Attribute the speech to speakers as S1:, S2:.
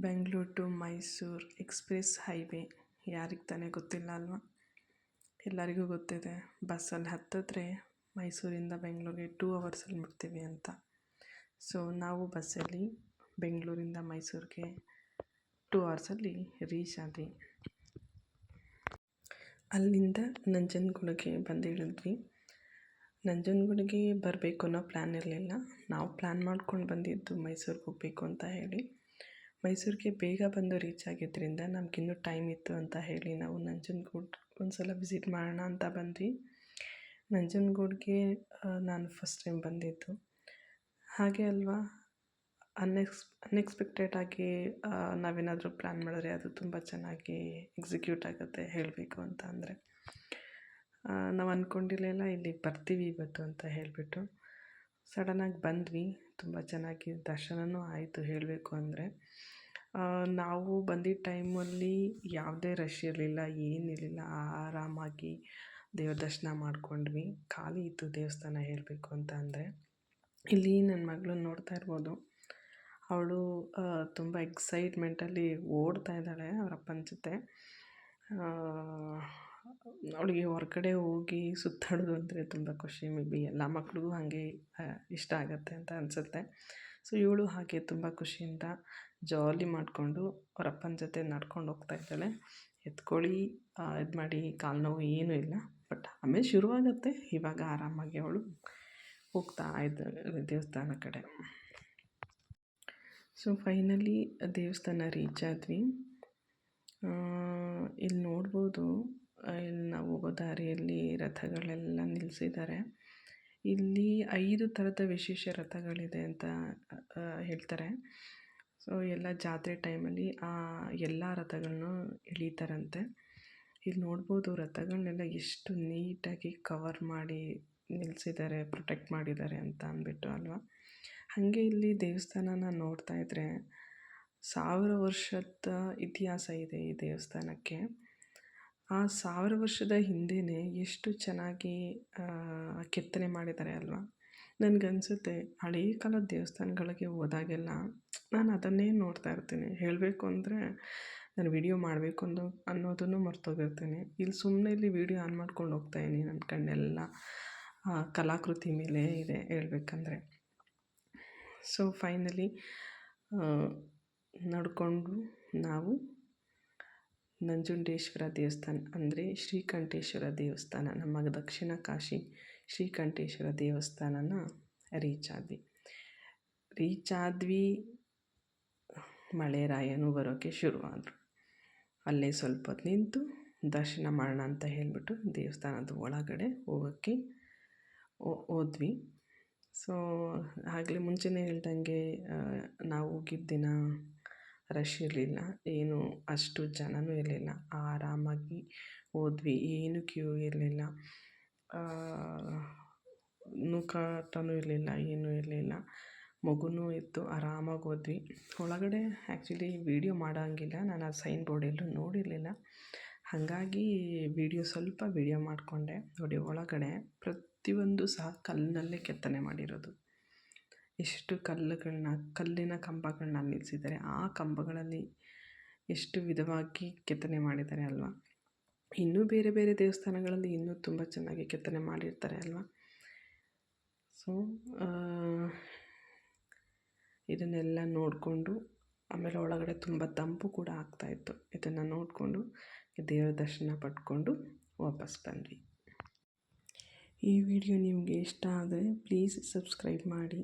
S1: Bengaluru to Mysuru express highway. ಯಾರಿಗೆ ತಾನೇ ಗೊತ್ತಿಲ್ಲ ಅಲ್ವಾ? ಎಲ್ಲರಿಗೂ ಗೊತ್ತಿದೆ. ಬಸ್ಸಲ್ಲಿ ಹತ್ತಿದ್ರೆ ಮೈಸೂರಿಂದ ಬೆಂಗಳೂರಿಗೆ ಟೂ ಅವರ್ಸಲ್ಲಿ ಮುಟ್ತೀವಿ ಅಂತ. ಸೊ, ನಾವು ಬಸ್ಸಲ್ಲಿ ಬೆಂಗಳೂರಿಂದ ಮೈಸೂರಿಗೆ ಟೂ ಅವರ್ಸಲ್ಲಿ ರೀಚ್ ಆದ್ವಿ. ಅಲ್ಲಿಂದ ನಂಜನಗೂಡಿಗೆ ಬಂದಿಳಿದ್ವಿ ನಂಜನಗೂಡಿಗೆ ಬರಬೇಕು ಅನ್ನೋ ಪ್ಲ್ಯಾನ್ ಇರಲಿಲ್ಲ. ನಾವು ಪ್ಲ್ಯಾನ್ ಮಾಡ್ಕೊಂಡು ಬಂದಿದ್ದು ಮೈಸೂರಿಗೆ ಹೋಗಬೇಕು ಅಂತ ಹೇಳಿ. ಮೈಸೂರಿಗೆ ಬೇಗ ಬಂದು ರೀಚ್ ಆಗಿದ್ದರಿಂದ ನಮಗಿನ್ನೂ ಟೈಮ್ ಇತ್ತು ಅಂತ ಹೇಳಿ ನಾವು ನಂಜನಗೂಡು ಒಂದು ಸಲ ವಿಸಿಟ್ ಮಾಡೋಣ ಅಂತ ಬಂದ್ವಿ. ನಂಜನಗೂಡಿಗೆ ನಾನು ಫಸ್ಟ್ ಟೈಮ್ ಬಂದಿದ್ದು. ಹಾಗೆ ಅಲ್ವಾ? ಅನ್ಎಕ್ಸ್ ಅನ್ಎಕ್ಸ್ಪೆಕ್ಟೆಡಾಗಿ ನಾವೇನಾದರೂ ಪ್ಲ್ಯಾನ್ ಮಾಡಿದ್ರೆ ಅದು ತುಂಬ ಚೆನ್ನಾಗಿ ಎಕ್ಸಿಕ್ಯೂಟ್ ಆಗುತ್ತೆ ಹೇಳಬೇಕು ಅಂತ ಅಂದರೆ. ನಾವು ಅಂದ್ಕೊಂಡಿರಲಿಲ್ಲ ಇಲ್ಲಿಗೆ ಬರ್ತೀವಿ ಇವತ್ತು ಅಂತ ಹೇಳಿಬಿಟ್ಟು. ಸಡನ್ನಾಗಿ ಬಂದ್ವಿ. ತುಂಬ ಚೆನ್ನಾಗಿ ದರ್ಶನವೂ ಆಯಿತು ಹೇಳಬೇಕು ಅಂದರೆ. ನಾವು ಬಂದಿದ್ದ ಟೈಮಲ್ಲಿ ಯಾವುದೇ ರಶ್ ಇರಲಿಲ್ಲ ಏನಿರಲಿಲ್ಲ ಆರಾಮಾಗಿ ದೇವ್ರ ದರ್ಶನ ಮಾಡ್ಕೊಂಡ್ವಿ. ಖಾಲಿ ಇತ್ತು ದೇವಸ್ಥಾನ ಹೇಳಬೇಕು ಅಂತ ಅಂದರೆ. ಇಲ್ಲಿ ನನ್ನ ಮಗಳು ನೋಡ್ತಾ ಇರ್ಬೋದು. ಅವಳು ತುಂಬ ಎಕ್ಸೈಟ್ಮೆಂಟಲ್ಲಿ ಓಡ್ತಾ ಇದ್ದಾಳೆ, ಅವರ ಅಪ್ಪನ ಜೊತೆ. ಅವಳಿಗೆ ಹೊರ್ಗಡೆ ಹೋಗಿ ಸುತ್ತಾಡೋದು ಅಂದರೆ ತುಂಬ ಖುಷಿ, ಮೇ ಬಿ ಎಲ್ಲ ಮಕ್ಕಳಿಗೂ ಹಾಗೆ ಇಷ್ಟ ಆಗುತ್ತೆ ಅಂತ ಅನಿಸುತ್ತೆ. ಸೊ, ಇವಳು ಹಾಗೆ ತುಂಬ ಖುಷಿಯಿಂದ ಜಾಲಿ ಮಾಡಿಕೊಂಡು ಅವರಪ್ಪನ ಜೊತೆ ನಡ್ಕೊಂಡು ಹೋಗ್ತಾ ಇದ್ದಾಳೆ. ಎತ್ಕೊಳ್ಳಿ ಇದು ಮಾಡಿ, ಕಾಲು ನೋವು ಏನೂ ಇಲ್ಲ. ಬಟ್ ಆಮೇಲೆ ಶುರುವಾಗುತ್ತೆ. ಇವಾಗ ಆರಾಮಾಗಿ ಅವಳು ಹೋಗ್ತಾ ಇದ್ದಾಳೆ ದೇವಸ್ಥಾನ ಕಡೆ. ಸೊ ಫೈನಲಿ ದೇವಸ್ಥಾನ ರೀಚ್ ಆದ್ವಿ. ಇಲ್ಲಿ ನೋಡ್ಬೋದು ಇಲ್ಲಿ ನಾವು ಹೋಗೋ ದಾರಿಯಲ್ಲಿ ರಥಗಳೆಲ್ಲ ನಿಲ್ಲಿಸಿದ್ದಾರೆ ಇಲ್ಲಿ ಐದು ಥರದ ವಿಶೇಷ ರಥಗಳಿದೆ ಅಂತ ಹೇಳ್ತಾರೆ. ಸೊ, ಎಲ್ಲ ಜಾತ್ರೆ ಟೈಮಲ್ಲಿ ಆ ಎಲ್ಲ ರಥಗಳನ್ನು ಎಳೀತಾರಂತೆ. ಇಲ್ಲಿ ನೋಡ್ಬೋದು ರಥಗಳನ್ನೆಲ್ಲ ಎಷ್ಟು ನೀಟಾಗಿ ಕವರ್ ಮಾಡಿ ನಿಲ್ಲಿಸಿದ್ದಾರೆ ಪ್ರೊಟೆಕ್ಟ್ ಮಾಡಿದ್ದಾರೆ ಅಂತ ಅಂದ್ಬಿಟ್ಟು, ಅಲ್ವಾ? ಹಾಗೆ ಇಲ್ಲಿ ದೇವಸ್ಥಾನನ ನೋಡ್ತಾ ಇದ್ದರೆ ಸಾವಿರ ವರ್ಷದ ಇತಿಹಾಸ ಇದೆ ಈ ದೇವಸ್ಥಾನಕ್ಕೆ. ಆ ಸಾವಿರ ವರ್ಷದ ಹಿಂದೆಯೇ ಎಷ್ಟು ಚೆನ್ನಾಗಿ ಕೆತ್ತನೆ ಮಾಡಿದ್ದಾರೆ ಅಲ್ವಾ? ನನಗನ್ಸುತ್ತೆ ಹಳೇ ಕಾಲದ ದೇವಸ್ಥಾನಗಳಿಗೆ ಹೋದಾಗೆಲ್ಲ ನಾನು ಅದನ್ನೇ ನೋಡ್ತಾ ಇರ್ತೀನಿ. ಹೇಳಬೇಕು ಅಂದರೆ ನಾನು ವಿಡಿಯೋ ಮಾಡಬೇಕು ಅಂದು ಅನ್ನೋದನ್ನು ಮರ್ತೋಗಿರ್ತೀನಿ. ಇಲ್ಲಿ ಸುಮ್ಮನೆ ಇಲ್ಲಿ ವಿಡಿಯೋ ಆನ್ ಮಾಡ್ಕೊಂಡು ಹೋಗ್ತಾ ಇದ್ದೀನಿ ನನ್ನ ಕಣ್ಣೆಲ್ಲ. ಕಲಾಕೃತಿ ಮೇಲೆ ಇದೆ ಹೇಳ್ಬೇಕಂದ್ರೆ. ಸೊ ಫೈನಲಿ ನಡ್ಕೊಂಡು ನಾವು ನಂಜುಂಡೇಶ್ವರ ದೇವಸ್ಥಾನ ಅಂದರೆ ಶ್ರೀಕಂಠೇಶ್ವರ ದೇವಸ್ಥಾನ. ನಮ್ಮ ದಕ್ಷಿಣ ಕಾಶಿ ಶ್ರೀಕಂಠೇಶ್ವರ ದೇವಸ್ಥಾನನ ರೀಚ್ ಆದ್ವಿ ರೀಚ್ ಆದ್ವಿ ಮಳೆರಾಯನು ಬರೋಕ್ಕೆ ಶುರುವಾದರು. ಅಲ್ಲೇ ಸ್ವಲ್ಪ ನಿಂತು ದರ್ಶನ ಮಾಡೋಣ ಅಂತ ಹೇಳಿಬಿಟ್ಟು ದೇವಸ್ಥಾನದ ಒಳಗಡೆ ಹೋಗೋಕ್ಕೆ ಹೋದ್ವಿ. ಸೊ ಆಗಲೇ ಮುಂಚೆನೇ ಹೇಳ್ದಂಗೆ ನಾವು ಹೋಗಿದ್ದ ದಿನ ರಶ್ ಇರಲಿಲ್ಲ. ಏನು ಅಷ್ಟು ಜನನೂ ಇರಲಿಲ್ಲ. ಆರಾಮಾಗಿ ಹೋದ್ವಿ. ಏನು ಕ್ಯೂ ಇರಲಿಲ್ಲ. ನೂಕಾಟವೂ ಇರಲಿಲ್ಲ. ಏನೂ ಇರಲಿಲ್ಲ. ಮಗುನೂ ಇತ್ತು. ಆರಾಮಾಗಿ ಹೋದ್ವಿ. ಒಳಗಡೆ ಆ್ಯಕ್ಚುಲಿ ವೀಡಿಯೋ ಮಾಡೋಂಗಿಲ್ಲ. ನಾನು ಆ ಸೈನ್ ಬೋರ್ಡ್ ಎಲ್ಲೂ ನೋಡಿರಲಿಲ್ಲ. ಹಾಗಾಗಿ ವೀಡಿಯೋ ಸ್ವಲ್ಪ ವೀಡಿಯೋ ಮಾಡಿಕೊಂಡೆ. ನೋಡಿ, ಒಳಗಡೆ ಪ್ರತಿಯೊಂದು ಸಹ ಕಲ್ಲಿನಲ್ಲೇ ಕೆತ್ತನೆ ಮಾಡಿರೋದು. ಎಷ್ಟು ಕಲ್ಲುಗಳನ್ನ, ಕಲ್ಲಿನ ಕಂಬಗಳನ್ನ ನಿಲ್ಲಿಸಿದ್ದಾರೆ ಆ ಕಂಬಗಳಲ್ಲಿ ಎಷ್ಟು ವಿಧವಾಗಿ ಕೆತ್ತನೆ ಮಾಡಿದ್ದಾರೆ ಅಲ್ವಾ? ಇನ್ನೂ ಬೇರೆ ಬೇರೆ ದೇವಸ್ಥಾನಗಳಲ್ಲಿ ಇನ್ನೂ ತುಂಬ ಚೆನ್ನಾಗಿ ಕೆತ್ತನೆ ಮಾಡಿರ್ತಾರೆ ಅಲ್ವಾ? ಸೊ ಇದನ್ನೆಲ್ಲ ನೋಡಿಕೊಂಡು, ಆಮೇಲೆ ಒಳಗಡೆ ತುಂಬ ತಂಪು ಕೂಡ ಆಗ್ತಾಯಿತ್ತು ಇದನ್ನು ನೋಡಿಕೊಂಡು, ದೇವರ ದರ್ಶನ ಪಡ್ಕೊಂಡು ವಾಪಸ್ ಬಂದ್ವಿ ಈ ವಿಡಿಯೋ ನಿಮಗೆ ಇಷ್ಟ ಆದರೆ ಪ್ಲೀಸ್ ಸಬ್ಸ್ಕ್ರೈಬ್ ಮಾಡಿ.